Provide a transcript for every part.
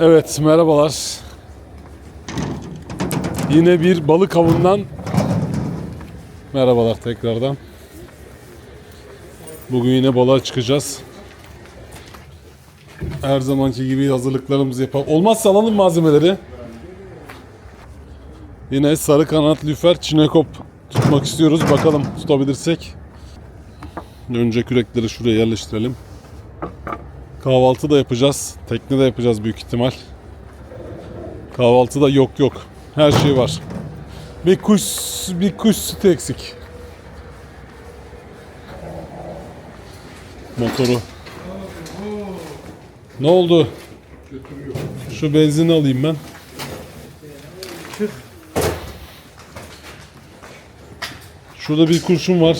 Evet merhabalar. Yine bir balık avından merhabalar tekrardan. Bugün yine balığa çıkacağız. Her zamanki gibi hazırlıklarımızı yapalım. Olmazsa alalım malzemeleri. Yine sarı kanat lüfer çinekop tutmak istiyoruz. Bakalım tutabilirsek. Önce kürekleri şuraya yerleştirelim. Kahvaltı da yapacağız. Tekne de yapacağız büyük ihtimal. Kahvaltıda yok yok. Her şey var. Bir kuş bir kuş sütü eksik. Motoru. Ne oldu? Şu benzini alayım ben. Şurada bir kurşun var.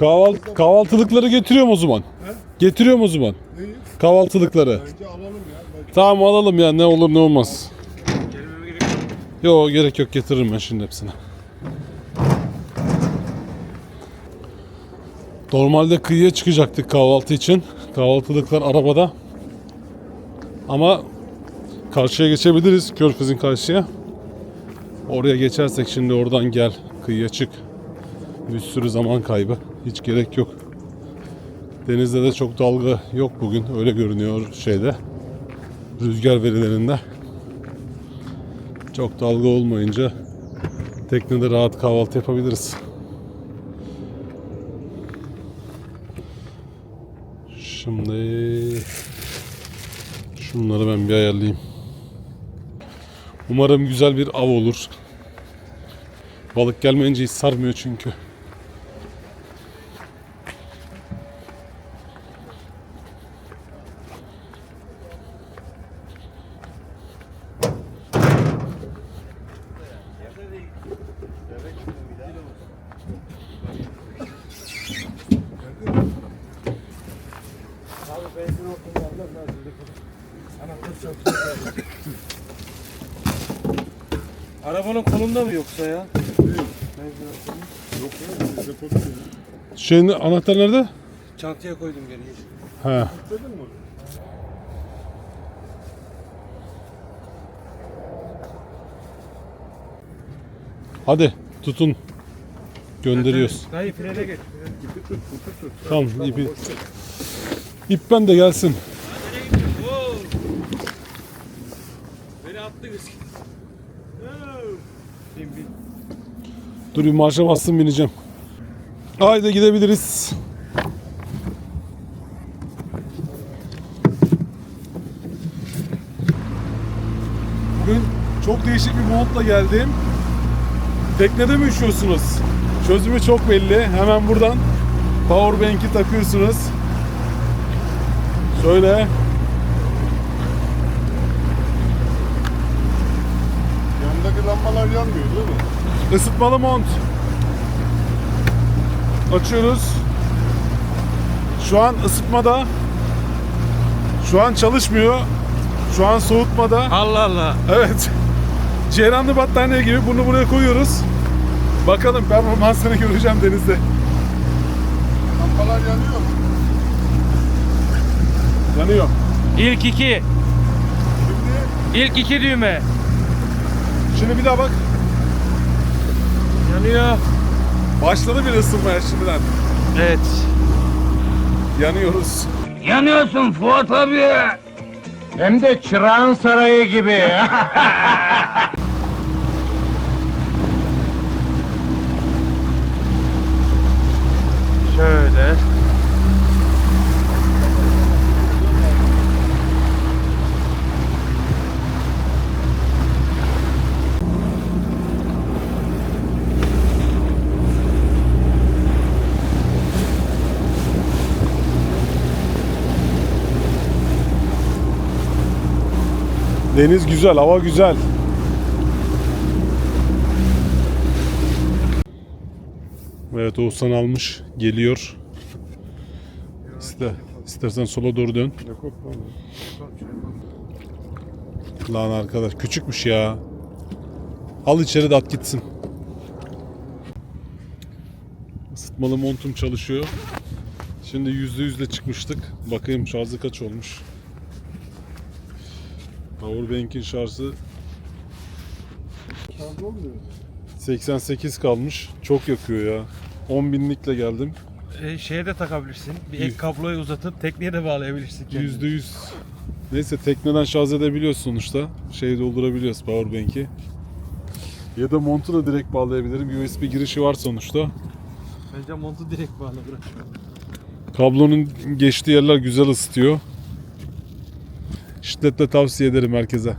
Kahvaltı, kahvaltılıkları getiriyorum o zaman. Getiriyorum o zaman. Kahvaltılıkları. Tamam alalım ya ne olur ne olmaz. Yok gerek yok getiririm ben şimdi hepsini. Normalde kıyıya çıkacaktık kahvaltı için. Kahvaltılıklar arabada. Ama karşıya geçebiliriz. Körfez'in karşıya. Oraya geçersek şimdi oradan gel kıyıya çık. Bir sürü zaman kaybı. Hiç gerek yok. Denizde de çok dalga yok bugün. Öyle görünüyor şeyde. Rüzgar verilerinde. Çok dalga olmayınca teknede rahat kahvaltı yapabiliriz. Şimdi şunları ben bir ayarlayayım. Umarım güzel bir av olur. Balık gelmeyince hiç sarmıyor çünkü. Şeyin anahtar nerede? Çantaya koydum geriye. He. Hadi tutun. Gönderiyoruz. Dayı frene geç. Tamam ipi. İp ben de gelsin. Beni attınız. Dur bir marşa bassın bineceğim. Haydi gidebiliriz. Bugün çok değişik bir montla geldim. Teknede mi üşüyorsunuz? Çözümü çok belli. Hemen buradan powerbank'i takıyorsunuz. Şöyle Yanındaki lambalar yanmıyor değil mi? ısıtmalı mont. Açıyoruz. Şu an ısıtmada. Şu an çalışmıyor. Şu an soğutmada. Allah Allah. Evet. Ceyranlı battaniye gibi bunu buraya koyuyoruz. Bakalım performansını göreceğim denizde. Lambalar yanıyor mu? Yanıyor. İlk iki. Şimdi İlk iki düğme. Şimdi bir daha bak. Yanıyor. Başladı bir ısınmaya şimdiden. Evet. Yanıyoruz. Yanıyorsun Fuat abi. Hem de çırağın sarayı gibi. Şöyle. Deniz güzel, hava güzel. Evet Oğuzhan almış, geliyor. İste, istersen sola doğru dön. Lan arkadaş küçükmüş ya. Al içeri de at gitsin. Isıtmalı montum çalışıyor. Şimdi yüzde yüzle çıkmıştık. Bakayım şarjı kaç olmuş. Powerbank'in şarjı Şarj olmuyor. 88 kalmış. Çok yakıyor ya. 10 binlikle geldim. E, şeye de takabilirsin. Bir ek kabloyu uzatıp tekneye de bağlayabilirsin kendini. %100. Neyse tekneden şarj edebiliyoruz sonuçta. Şeyi doldurabiliyoruz powerbank'i. Ya da montu da direkt bağlayabilirim. USB girişi var sonuçta. Bence montu direkt bağla bırak. Kablonun geçtiği yerler güzel ısıtıyor. Şiddetle tavsiye ederim herkese.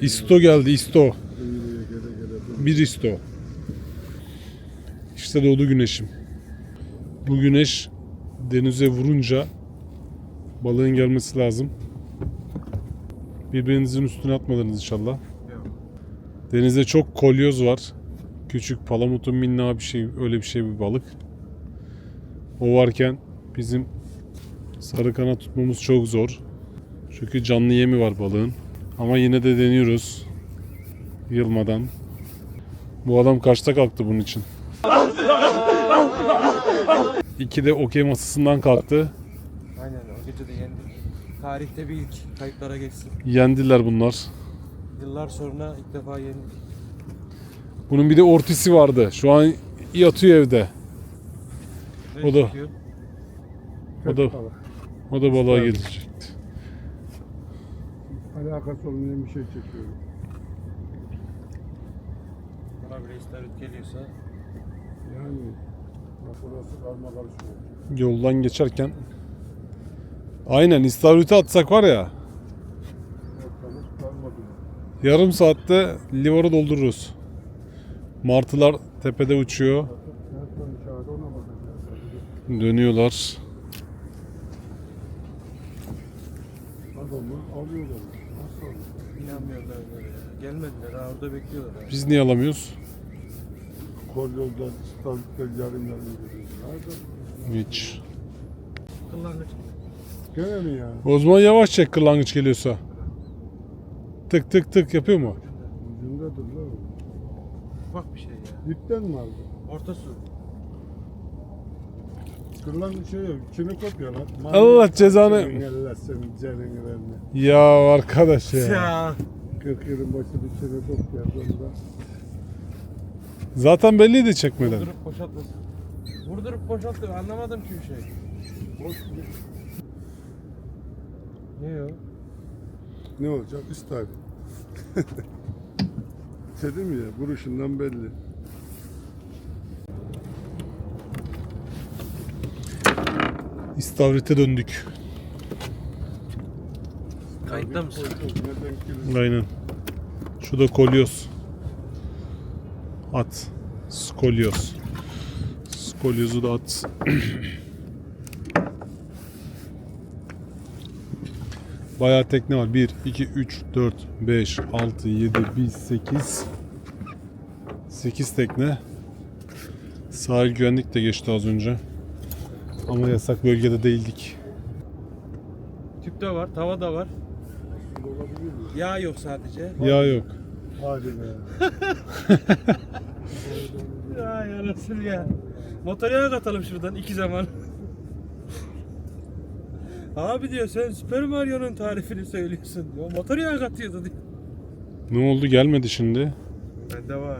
İsto geldi İsto. Bir İsto. İşte doğdu güneşim. Bu güneş denize vurunca balığın gelmesi lazım. Birbirinizin üstüne atmadınız inşallah. Denizde çok kolyoz var. Küçük palamutun minna bir şey, öyle bir şey bir balık. O varken bizim sarı kanat tutmamız çok zor. Çünkü canlı yemi var balığın. Ama yine de deniyoruz. Yılmadan. Bu adam kaçta kalktı bunun için? İki de okey masasından kalktı. Aynen o gece de yendik. Tarihte bir ilk kayıtlara geçsin. Yendiler bunlar. Yıllar sonra ilk defa yendik. Bunun bir de ortisi vardı. Şu an yatıyor evde. O da-? O da o da balığa gelecekti. Alakası olmayan bir şey çekiyorum. Bana bile istavrit geliyorsa. Yani bak burası karma karışıyor. Yoldan geçerken Aynen istavriti atsak var ya yarım saatte livarı doldururuz. Martılar tepede uçuyor. En son çağrı ona bakacağız. Dönüyorlar. Adamı alıyorlar. Nasıl? İnanmıyorlar böyle ya. Gelmediler ha orada bekliyorlar. ha. Biz niye alamıyoruz? Kolyoldan İstanbul'da yarım yarım. Nerede? Hiç. Kırlangıç. Gene mi yani? O zaman yavaş çek kırlangıç geliyorsa. Tık tık tık yapıyor mu? Ucundadır lan. Ufak bir şey ya. Dipten mi aldın? Orta su. Kırılan bir şey yok. İçini kopya lan. Allah cezanı- Senin Allah senin canını verme. Ya arkadaş ya. Ya. 40 yılın başı bir içini kopya. Bunda. Zaten belliydi çekmeden. Vurdurup boşaltmasın. Vurdurup boşaltıyor. Anlamadım ki bir şey. Boş bir- Ne o? Ne olacak? İstavrit. Dedim ya, vuruşundan belli. İstavrite döndük. Kayıtta mısın? Aynen. Şu da kolyoz. At. Skolyoz. Skolyozu da at. Bayağı tekne var. 1, 2, 3, 4, 5, 6, 7, 1, 8. 8 tekne. Sahil güvenlik de geçti az önce. Ama yasak bölgede değildik. Tüp de var, tava da var. Yağ yok sadece. Yağ yok. Hadi be. Ya yarasın ya. Motor yağı katalım şuradan iki zaman. Abi diyor sen Super Mario'nun tarifini söylüyorsun. O motor yağı katıyordu diyor. Ne oldu gelmedi şimdi. Bende var.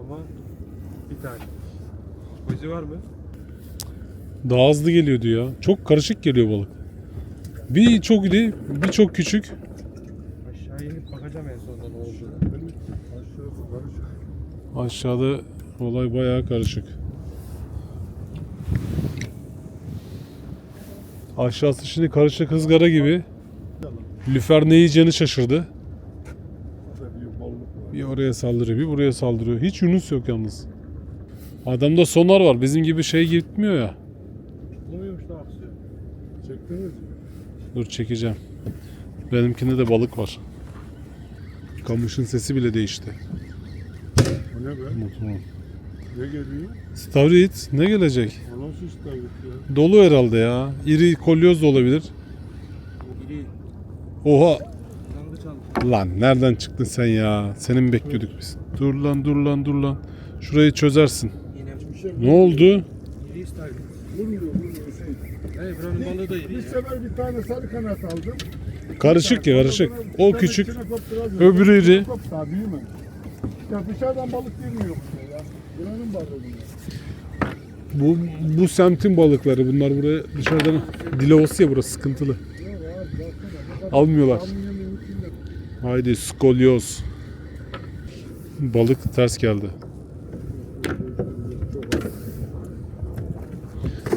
Ama bir tane. Kozu var mı? Daha hızlı geliyordu ya. Çok karışık geliyor balık. Bir çok iri, bir çok küçük. Aşağı inip bakacağım en sonunda ne olduğunu. Aşağıda olay bayağı karışık. Aşağısı şimdi karışık ızgara gibi. Lüfer ne yiyeceğini şaşırdı. Bir oraya saldırıyor, bir buraya saldırıyor. Hiç Yunus yok yalnız. Adamda sonar var. Bizim gibi şey gitmiyor ya. Buluyormuş da aksıyor. Çektiniz mi? Dur çekeceğim. Benimkinde de balık var. Kamışın sesi bile değişti. Bu ne be? Motorun. Ne geliyor? Stavrit ne gelecek? O nasıl istavrit ya? Dolu herhalde ya. İri kolyoz da olabilir. İri Oha. Lan nereden çıktın sen ya? Seni mi bekliyorduk biz? Dur lan dur lan dur lan. Şurayı çözersin. Şey Ne oldu? İri istavrit. Vurmuyor. Bir sefer bir tane sarı kanat aldım. Karışık ya karışık. O küçük. öbürü iri. Büyümemiş. Ya balık girmiyor buraya ya. Buranın balığı. Bu, bu semtin balıkları. Bunlar buraya dışarıdan dilovası ya burası sıkıntılı. Almıyorlar. Haydi skolyoz. Balık ters geldi.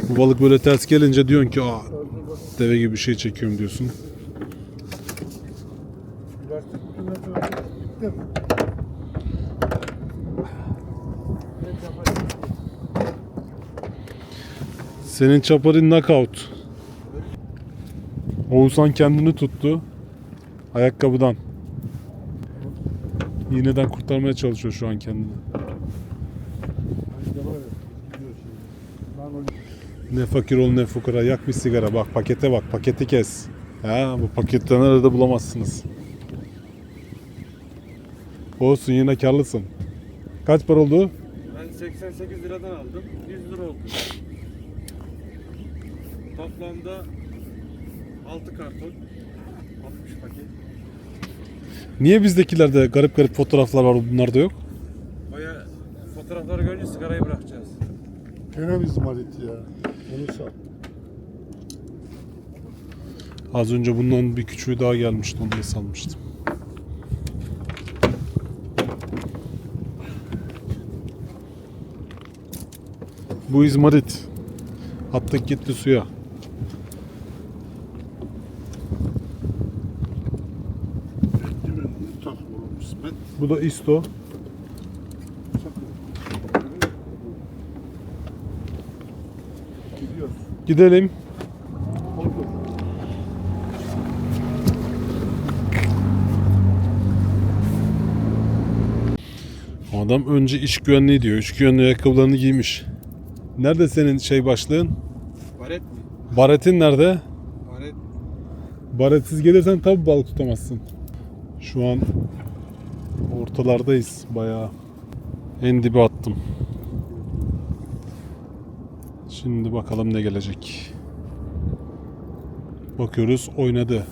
Bu balık böyle ters gelince diyorsun ki Aa, deve gibi bir şey çekiyorum diyorsun. Senin çaparin knockout. Oğuzhan kendini tuttu. Ayakkabıdan. İğneden kurtarmaya çalışıyor şu an kendini. Hani de var ya, gidiyor şimdi. Lan o Ne fakir ol ne fukara. Yak bir sigara. Bak pakete bak. Paketi kes. Ha, bu pakette nerede bulamazsınız. Olsun yine karlısın. Kaç para oldu? Ben 88 liradan aldım. 100 lira oldu. Toplamda 6 karton. 60 paket. Niye bizdekilerde garip garip fotoğraflar var bunlarda yok? Baya fotoğrafları görünce sigarayı bırakacağız. Gene izmarit ya. Onu sat. Az önce bundan bir küçüğü daha gelmişti onu da salmıştım. Bu izmarit. Attık gitti suya. Bu da isto. Gidelim. Adam önce iş güvenliği diyor. İş güvenliği ayakkabılarını giymiş. Nerede senin şey başlığın? Baret mi? Baretin nerede? Baret. Baretsiz gelirsen tabi balık tutamazsın. Şu an ortalardayız bayağı. En dibe attım. Şimdi bakalım ne gelecek. Bakıyoruz oynadı.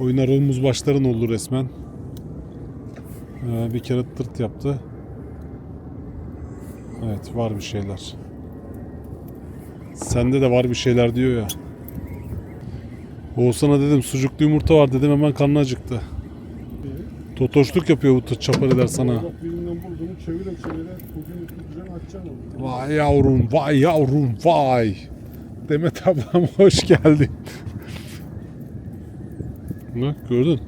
Oynar omuz başların oldu resmen. Ee, bir kere tırt yaptı. Evet var bir şeyler. Sende de var bir şeyler diyor ya. Oğuzhan'a dedim sucuklu yumurta var dedim hemen karnı acıktı. Totoşluk yapıyor bu çapariler sana. Çevire çevire bugün tutacağım açacaksın onu. Vay yavrum vay yavrum vay. Demet ablam hoş geldin. Bak gördün.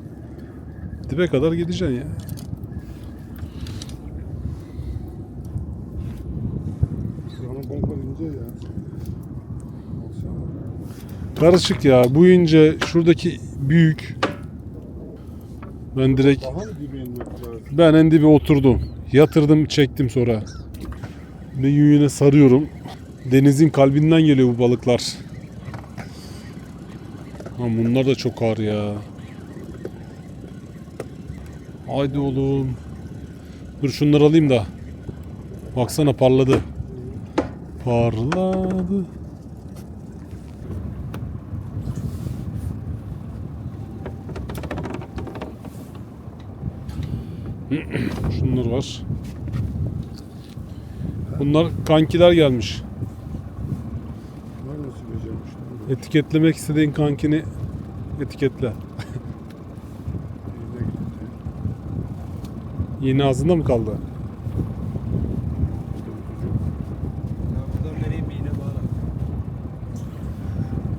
Dibe kadar gideceksin ya. Bonkör ince ya. Karışık ya. Bu ince şuradaki büyük. Ben direkt ben en dibe oturdum. Yatırdım çektim sonra. Ne yüğüne sarıyorum. Denizin kalbinden geliyor bu balıklar. Ha, bunlar da çok ağır ya. Haydi oğlum. Dur şunları alayım da. Baksana parladı. Parladı. Var. Bunlar kankiler gelmiş. Etiketlemek istediğin kankini etiketle. Yeni ağzında mı kaldı?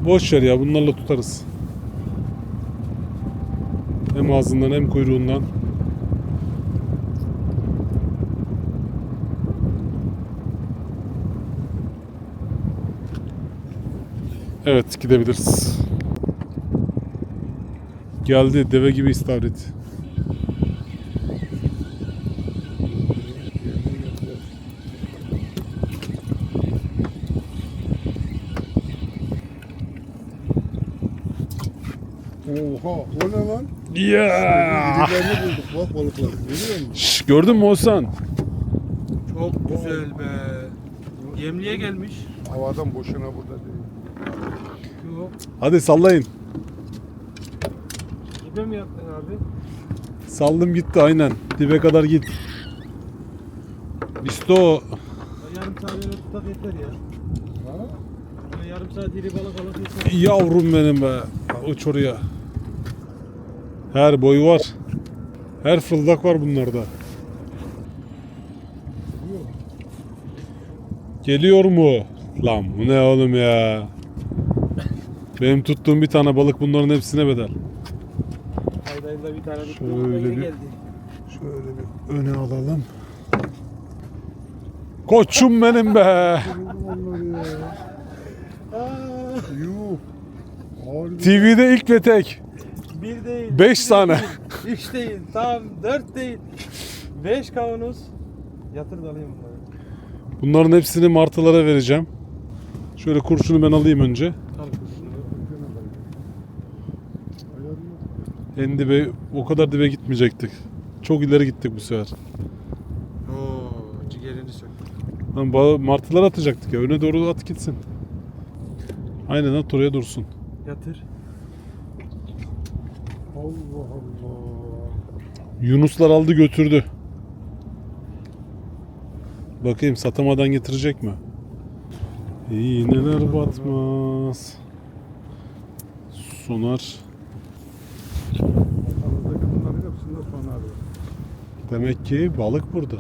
Boş ver ya bunlarla tutarız. Hem ağzından hem kuyruğundan. Evet gidebiliriz. Geldi deve gibi istavrit. Oha o ne lan? Yeah! İrilerini bulduk bak balıklar. Görüyor musun? Şş, gördün mü Oğuzhan? Çok güzel be. Yemliğe gelmiş. Havadan boşuna burada değil. Hadi sallayın. Dibe mi yattın abi? Saldım gitti aynen. Dibe kadar git. Bisto Ya Yarım saat öyle tutak yeter ya. Ha? Böyle yarım saat iri balık alıp yeter. yavrum benim be. Uç oraya. Her boyu var. Her fırıldak var bunlarda. Geliyor mu? Lan bu ne oğlum ya? Benim tuttuğum bir tane balık bunların hepsine bedel. Ayda ayda bir tane. Şöyle bir- geldi. Şöyle bir öne alalım. Koçum benim be. Yuh. Harbi. TV'de ilk ve tek. Bir değil. Beş iki tane. Değil, üç değil. Tamam dört değil. Beş kavanoz. Yatır da alayım bunları. Bunların hepsini martılara vereceğim. Şöyle kurşunu ben alayım önce. Al kurşunu. Ayarlı. En dibe o kadar dibe gitmeyecektik. Çok ileri gittik bu sefer. Oo, ciğerini sök. Lan ba- martılar atacaktık ya. Öne doğru at gitsin. Aynen at oraya dursun. Yatır. Allah Allah. Yunuslar aldı götürdü. Bakayım satamadan getirecek mi? İğneler batmaz. Sonar. Aradaki bunların hepsinde sonar var. Demek ki balık burada. En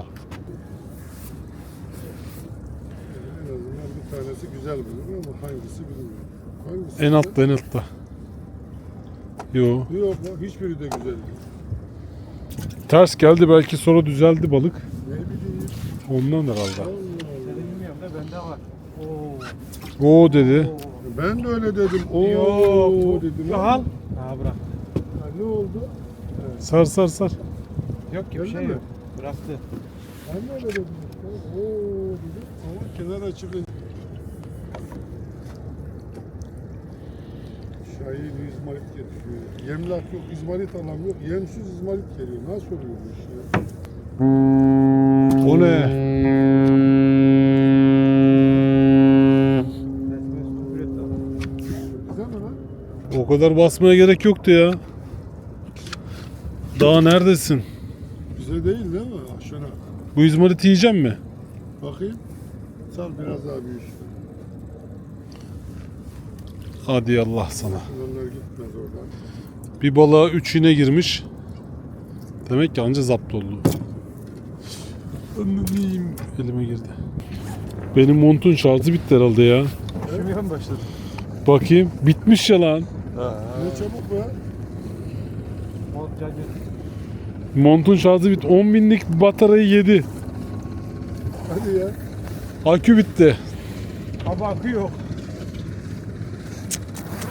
azından bir tanesi güzel biliniyor ama hangisi bilinmiyor. Hangisi? En altta en altta. Yo. Yok bak hiçbiri de güzel değil. Ters geldi belki sonra düzeldi balık. Ne bileyim. Ondan herhalde. Allah Allah. Seni bilmiyorum da bende var. Oo. O dedi. Ben de öyle dedim. Oo Yok. dedim. Al. Ha bırak. Ne oldu? Sar sar sar. Yok ki bir Geldi şey mi? yok. Bıraktı. Ben de öyle dedim. işte. Oo dedim. Ama kenar açıldı. Şahin izmarit getiriyor. Yemlak yok, izmarit alan yok. Yemsiz izmarit geliyor. Nasıl oluyor bu iş ya? O ne? Güzel mi lan? O kadar basmaya gerek yoktu ya. Daha neredesin? Bize değil değil mi? Ah, Şuna. Bu izmariti yiyecek mi? Bakayım. Sal biraz daha büyüsün. Hadi Allah sana. Onlar gitmez oradan. Bir balığa 3 iğne girmiş. Demek ki anca zapt oldu. Anlayayım. Elime girdi. Benim montun şarjı bitti herhalde ya. Üşümeye mi başladı? Bakayım. Bitmiş ya lan. Ne çabuk be. Mont cacı. Montun şarjı bitti. 10 binlik bataryayı yedi. Hadi ya. Akü bitti. Abi akü yok.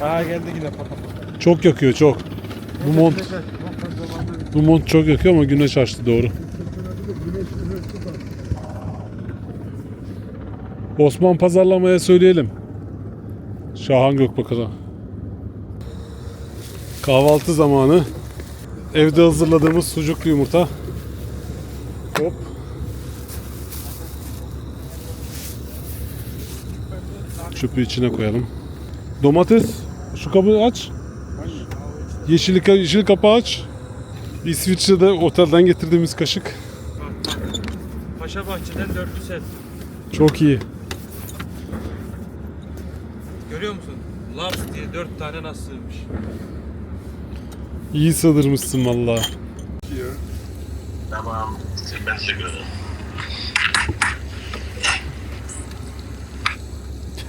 Aa geldi yine pata. Çok yakıyor çok. Bu mont, bu mont çok yakıyor ama güneş açtı doğru. Osman pazarlamaya söyleyelim. Şahan Gökbakar'a. Kahvaltı zamanı. Evde hazırladığımız sucuklu yumurta. Hop. Çöpü içine koyalım. Domates. Şu kabı aç. Yeşil, yeşil kapağı aç. İsviçre'de otelden getirdiğimiz kaşık. Paşa Bahçe'den dörtlü set. Çok iyi. Görüyor musun? Laps diye dört tane nasıl sığmış. İyi sığdırmışsın vallahi. Ya. Tamam. Ben teşekkür ederim.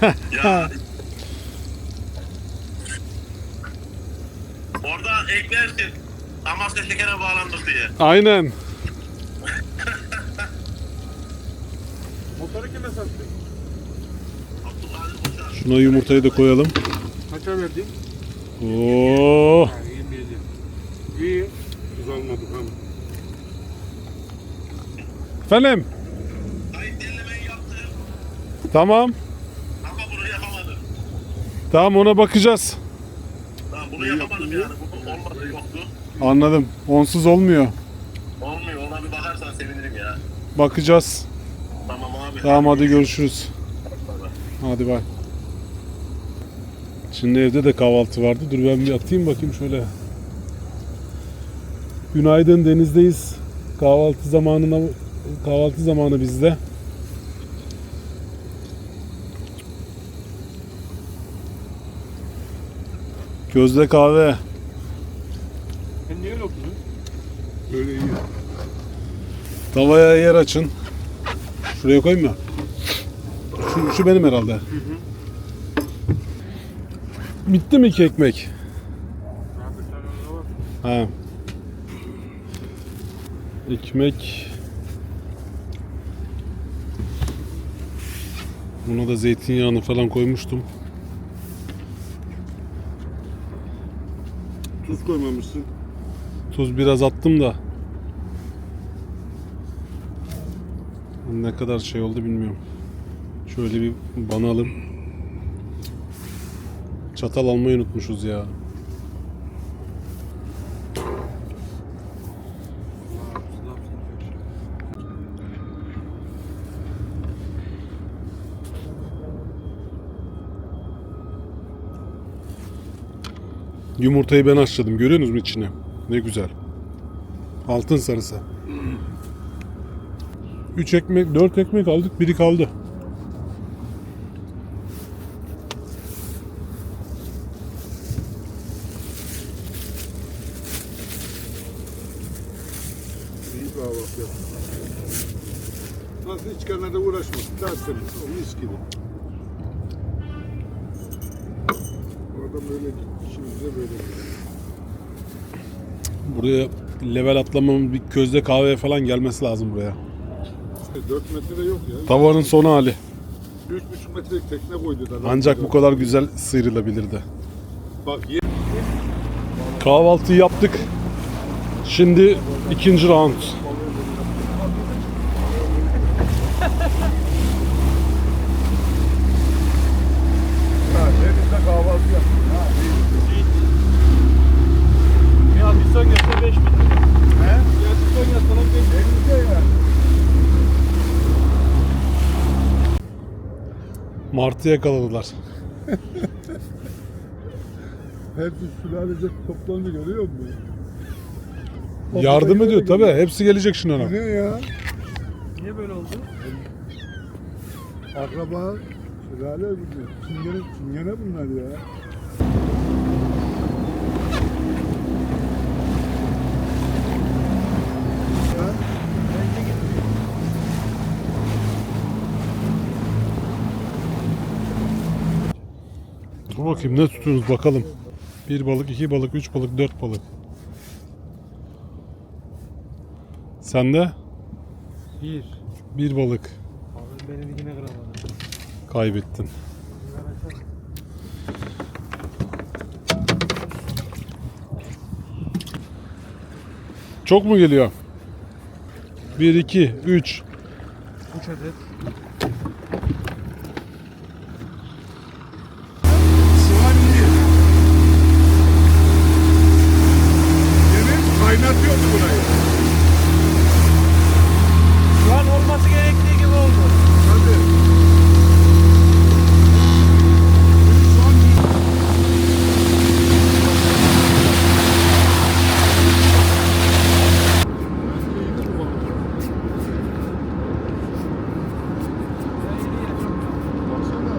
ya. Orada eklersin. Amasya şekere bağlandık diye. Aynen. Motoru kime Koçar. Şuna yumurtayı da koyalım. Kaça verdin? Oo. Yani 27. İyi. Tuz almadık ama. Efendim. Yaptım Tamam. ama bunu yapamadım. Tamam ona bakacağız. Tamam, bunu yapamadım yani. Bu olmadı yoktu. Anladım. Onsuz olmuyor. Olmuyor. Ona bir bakarsan sevinirim ya. Bakacağız. Tamam abi. Tamam hadi görüşürüz. Hadi bay. Şimdi evde de kahvaltı vardı. Dur ben bir atayım bakayım şöyle. Günaydın denizdeyiz. Kahvaltı zamanına kahvaltı zamanı bizde. Gözde kahve. Sen niye öyle? Böyle iyi. Tavaya yer açın. Şuraya koyayım mı? Şu, şu benim herhalde. Bitti mi iki ekmek? Ha. Ekmek. Buna da zeytinyağını falan koymuştum. Tuz koymamışsın. Tuz biraz attım da. Ne kadar şey oldu bilmiyorum. Şöyle bir banalım. Çatal almayı unutmuşuz ya. Yumurtayı ben haşladım. Görüyorsunuz mu içine? Ne güzel. Altın sarısı. 3 ekmek, 4 ekmek aldık. Biri kaldı. İyi kahvaltı yaptın. Nasıl hiç kenarda uğraşmasın. Tertemiz. O mis gibi. Level atlamamın bir közde kahve falan gelmesi lazım buraya. İşte 4 metre yok ya. Tavanın son hali. 3,5 metrelik tekne koydu da. Ancak bu kadar güzel sıyrılabilirdi. Bak ye- Kahvaltıyı yaptık. Şimdi ikinci round. Ha, denizde kahvaltı yaptın. Ha, iyi. Ya bir son gelse 5 bin lira. He? Ya bir son gelse 5 bin Denizde yani. Martı yakaladılar. Hepsi sülalece toplandı görüyor musun? Yardım ediyor tabi. Hepsi gelecek şimdi ona. Ne ya? Niye böyle oldu? Akraba, sülale bunlar. Çingene, çingene bunlar ya. Dur bakayım ne tutuyoruz bakalım. Bir balık, iki balık, üç balık, dört balık. Sen de 1. bir balık Abi beni yine kıramadı. kaybettin. Çok mu geliyor? 1, 2, 3. 3 adet. Sıvan iyi. Yemin kaynatıyor burayı. Şu an olması gerektiği gibi oldu. Hadi. Şu an Baksana.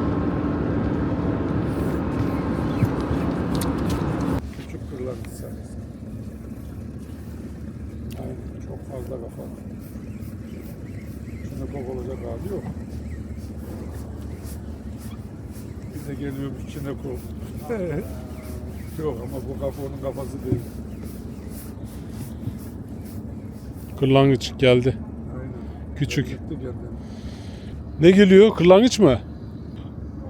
Küçük kırlangıç sarısı. Aynen çok fazla kafa. İçinde bok olacak hali yok. Bir de geliyorum içine kol. yok ama bu kafa onun kafası değil. Kırlangıç geldi. Aynen. Küçük. Gitti kendine. Ne geliyor? Kırlangıç mı?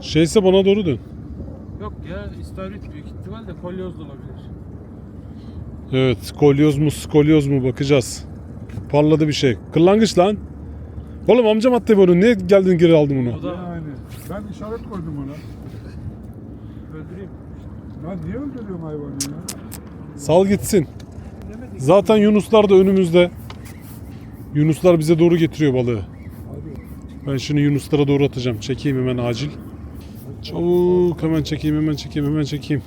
Şeyse bana doğru dön. Yok ya istavrit büyük ihtimalle kolyoz da olabilir. Evet, kolyoz mu, skolyoz mu bakacağız. Parladı bir şey. Kırlangıç lan. Oğlum amcam attı bunu. Niye geldin geri aldın bunu? O da Yani ben işaret koydum ona. Öldüreyim. Lan niye öldürüyorsun hayvanı ya? Sal gitsin. Zaten Yunuslar da önümüzde. Yunuslar bize doğru getiriyor balığı. Ben şimdi Yunuslara doğru atacağım. Çekeyim hemen acil. Çabuk hemen çekeyim hemen çekeyim hemen çekeyim.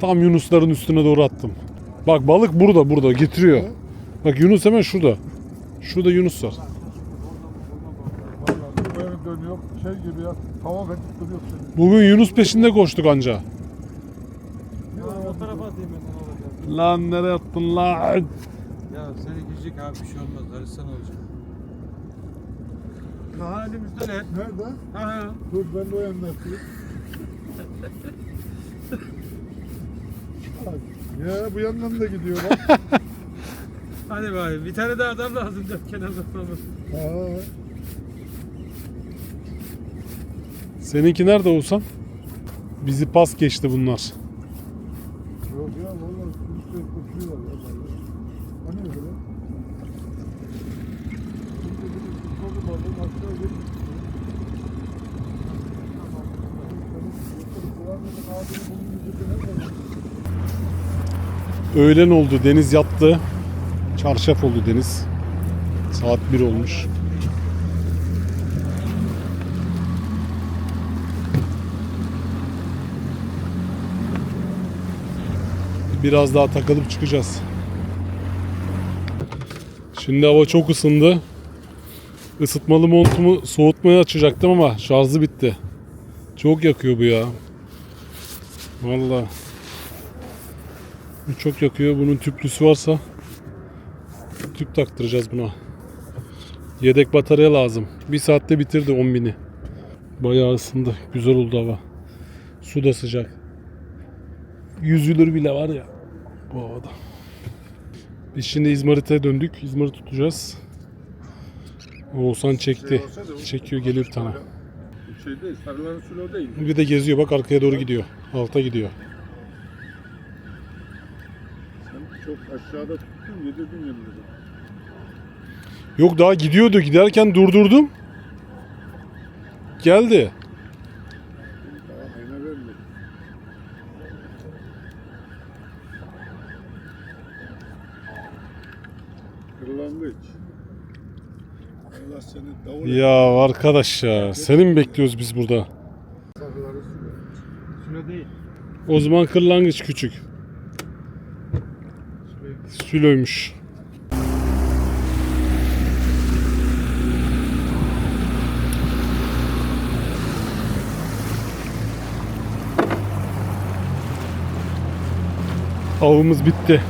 Tam Yunusların üstüne doğru attım. Bak balık burada burada getiriyor. Bak Yunus hemen şurada. Şurada Yunus var. Şey gibi ya. Tava verip duruyor seni. Bugün Yunus peşinde koştuk anca. Ya o tarafa atayım ben sana olacak. Lan nereye attın lan? Ya seni girecek abi bir şey olmaz. Arısan olacak. Daha elimizde ne? Nerede? Ha ha. Dur ben de o yandan atayım. Ya bu yandan da gidiyor bak. Hadi bakayım. Bir tane daha adam lazım dört kenarda falan. Ha. Seninki nerede Oğuzhan? Bizi pas geçti bunlar. Yok ya valla üstte koşuyorlar Öğlen oldu deniz yattı. Çarşaf oldu deniz. Saat 1 olmuş. Biraz daha takılıp çıkacağız. Şimdi hava çok ısındı. Isıtmalı montumu soğutmaya açacaktım ama şarjı bitti. Çok yakıyor bu ya. Vallahi. Bu çok yakıyor. Bunun tüplüsü varsa tüp taktıracağız buna. Yedek batarya lazım. Bir saatte bitirdi 10 bini. Bayağı ısındı. Güzel oldu hava. Su da sıcak. Yüzülür bile var ya bu havada. Biz şimdi İzmarit'e döndük. İzmarit tutacağız. Oğuzhan çekti. Çekiyor geliyor bir tane. Bir de geziyor bak arkaya doğru gidiyor. Alta gidiyor. Çok aşağıda tuttun, yedirdin yanımıza. Yok daha gidiyordu. Giderken durdurdum. Geldi. Daha ayna vermedi. Kırlangıç. Allah seni davul Ya arkadaş ya. Seni mi bekliyoruz biz burada? Değil. O zaman kırlangıç küçük. Süloymuş. Avımız bitti.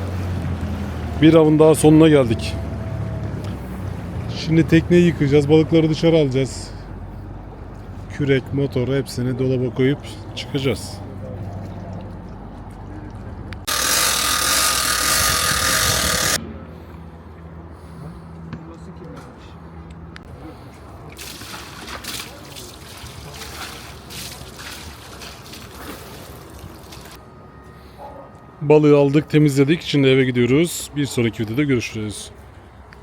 Bir avın daha sonuna geldik. Şimdi tekneyi yıkayacağız. Balıkları dışarı alacağız. Kürek, motor hepsini dolaba koyup çıkacağız. Balığı aldık, temizledik. Şimdi eve gidiyoruz. Bir sonraki videoda görüşürüz.